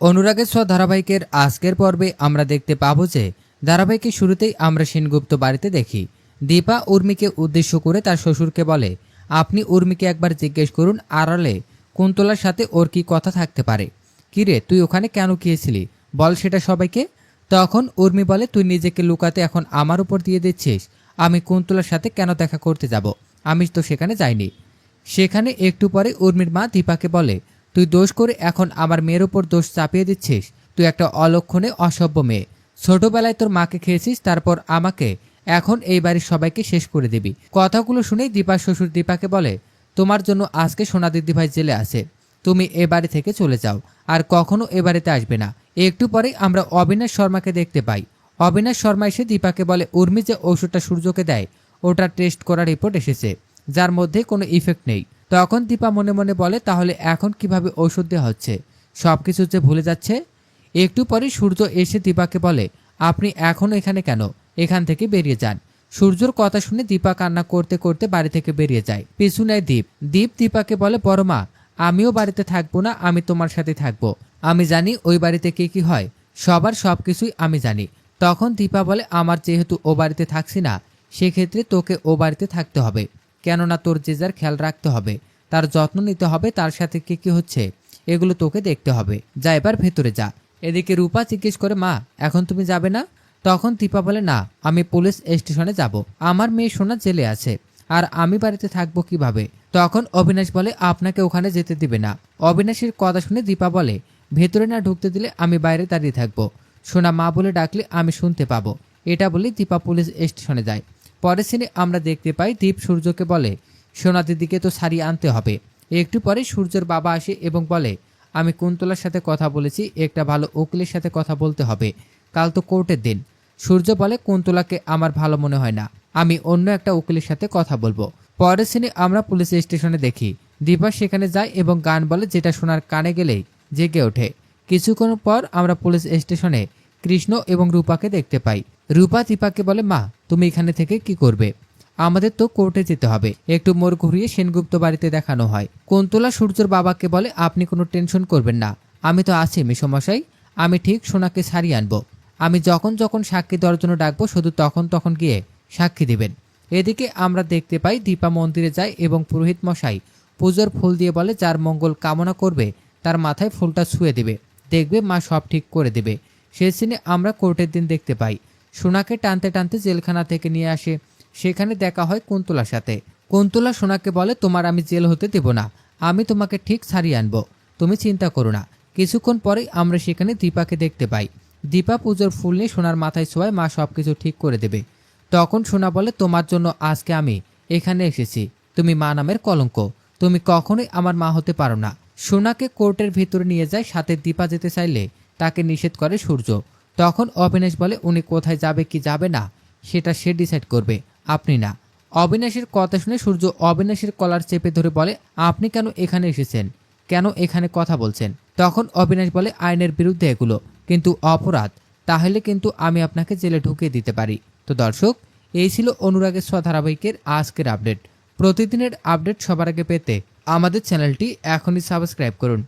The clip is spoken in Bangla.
অনুরাগের স্ব ধারাবাহিকের আজকের পর্বে আমরা দেখতে পাবো যে ধারাবাহিকের শুরুতেই আমরা সেনগুপ্ত বাড়িতে দেখি। দীপা উর্মিকে উদ্দেশ্য করে তার শ্বশুরকে বলে, আপনি উর্মিকে একবার জিজ্ঞেস করুন আড়ালে কুন্তলার সাথে ওর কি কথা থাকতে পারে? কিরে, তুই ওখানে কেন গিয়েছিলি? বল সেটা সবাইকে। তখন উর্মি বলে, তুই নিজেকে লুকাতে এখন আমার উপর দিয়ে দিচ্ছিস। আমি কুন্তলার সাথে কেন দেখা করতে যাব? আমি তো সেখানে যাইনি। সেখানে একটু পরে উর্মির মা দীপাকে বলে তুই দোষ করে এখন আমার মেয়ের ওপর দোষ চাপিয়ে দিচ্ছিস। তুই একটা অলক্ষণে অসভ্য মেয়ে। ছোটবেলায় তোর মাকে খেয়েছিস, তারপর আমাকে। এখন এই বাড়ির সবাইকে শেষ করে দিবি। কথাগুলো শুনেই দীপার শ্বশুর দীপাকে বলে, তোমার জন্য আজকে সোনা দিদি ভাই জেলে আছে। তুমি এ বাড়ি থেকে চলে যাও। আর কখনো এ বাড়িতে আসবে না। একটু পরেই আমরা অবিনাশ শর্মাকে দেখতে পাই। অবিনাশ শর্মা এসে দীপাকে বলে, উর্মি যে ওষুধটা সূর্যকে দেয়, ওটা টেস্ট করার রিপোর্ট এসেছে। যার মধ্যে কোনো ইফেক্ট নেই। তখন দীপা মনে মনে বলে, তাহলে এখন কীভাবে ওষুধ দেওয়া হচ্ছে? সব কিছু যে ভুলে যাচ্ছে? একটু পরে সূর্য এসে দীপাকে বলে, আপনি এখনও এখানে কেন? এখান থেকে বেরিয়ে যান। সূর্যর কথা শুনে দীপা কান্না করতে করতে বাড়ি থেকে বেরিয়ে যায়। পিছু নেয় দীপ। দীপ দীপাকে বলে, বড় মা, আমিও বাড়িতে থাকব না, আমি তোমার সাথে থাকব। আমি জানি ওই বাড়িতে কি কি হয়। সবার সব কিছুই আমি জানি। তখন দীপা বলে, আমার যেহেতু ও বাড়িতে থাকছি না, সেক্ষেত্রে তোকে ও বাড়িতে থাকতে হবে। কেননা তোর যে যার খেয়াল রাখতে হবে, তার যত্ন নিতে হবে, তার সাথে কি কি হচ্ছে, এগুলো তোকে দেখতে হবে। যা এবার ভেতরে যা। এদিকে রূপা জিজ্ঞেস করে, মা, এখন তুমি যাবে না? তখন দীপা বলে, না, আমি পুলিশ স্টেশনে যাব। আমার মেয়ে সোনা জেলে আছে, আর আমি বাড়িতে থাকব কীভাবে? তখন অবিনাশ বলে, আপনাকে ওখানে যেতে দিবে না। অবিনাশের কথা শুনে দীপা বলে, ভেতরে না ঢুকতে দিলে আমি বাইরে দাঁড়িয়ে থাকব। সোনা মা বলে ডাকলে, আমি শুনতে পাবো। এটা বলে দীপা পুলিশ স্টেশনে যায়। পরের সিনে আমরা দেখতে পাই দীপ সূর্যকে বলে, সোনা দিদিকে তো সারিয়ে আনতে হবে। একটু পরে সূর্যের বাবা আসে এবং বলে, আমি কুন্তলার সাথে কথা বলেছি, একটা ভালো উকিলের সাথে কথা বলতে হবে। কাল তো কোর্টের দিন। সূর্য বলে, কুন্তলাকে আমার ভালো মনে হয় না। আমি অন্য একটা উকিলের সাথে কথা বলব। পরের সিনে আমরা পুলিশ স্টেশনে দেখি, দীপা সেখানে যায় এবং গান বলে, যেটা শোনার কানে গেলেই জেগে ওঠে। কিছুক্ষণ পর আমরা পুলিশ স্টেশনে কৃষ্ণ এবং রূপাকে দেখতে পাই। রূপা দীপাকে বলে, মা, তুমি এখানে থেকে কি করবে? আমাদের তো কোর্টে যেতে হবে। একটু মোড় ঘুরিয়ে সেনগুপ্ত বাড়িতে দেখানো হয়। কুন্তলা সূর্যর বাবাকে বলে, আপনি কোনো টেনশন করবেন না। আমি তো আছি মিশমশাই আমি ঠিক সোনাকে সারিয়ে আনব। আমি যখন যখন সাক্ষী দেওয়ার জন্য ডাকবো, শুধু তখন তখন গিয়ে সাক্ষী দিবেন। এদিকে আমরা দেখতে পাই দীপা মন্দিরে যায় এবং পুরোহিত মশাই পুজোর ফুল দিয়ে বলে, যার মঙ্গল কামনা করবে, তার মাথায় ফুলটা ছুঁয়ে দেবে। দেখবে মা সব ঠিক করে দেবে। সেই সিনে আমরা কোর্টের দিন দেখতে পাই। সোনাকে টানতে টানতে জেলখানা থেকে নিয়ে আসে। সেখানে দেখা হয় কুন্তলার সাথে। কুন্তলা সোনাকে বলে, তোমার আমি জেল হতে দেব না। আমি তোমাকে ঠিক ছাড়িয়ে আনব। তুমি চিন্তা করো না। কিছুক্ষণ পরেই আমরা সেখানে দীপাকে দেখতে পাই। দীপা পুজোর ফুল নিয়ে সোনার মাথায় ছোঁয়ায় মা সব কিছু ঠিক করে দেবে। তখন সোনা বলে, তোমার জন্য আজকে আমি এখানে এসেছি। তুমি মা নামের কলঙ্ক। তুমি কখনোই আমার মা হতে পারো না। সোনাকে কোর্টের ভিতরে নিয়ে যায়। সাথে দীপা যেতে চাইলে তাকে নিষেধ করে সূর্য। তখন অবিনাশ বলে, উনি কোথায় যাবে, কি যাবে না, সেটা সে ডিসাইড করবে, আপনি না। অবিনাশের কথা শুনে সূর্য অবিনাশের কলার চেপে ধরে বলে, আপনি কেন এখানে এসেছেন? কেন এখানে কথা বলছেন? তখন অবিনাশ বলে, আইনের বিরুদ্ধে এগুলো, কিন্তু অপরাধ, তাহলে কিন্তু আমি আপনাকে জেলে ঢুকিয়ে দিতে পারি। তো দর্শক, এই ছিল অনুরাগের স্ব ধারাবাহিকের আজকের আপডেট। প্রতিদিনের আপডেট সবার আগে পেতে আমাদের চ্যানেলটি এখনই সাবস্ক্রাইব করুন।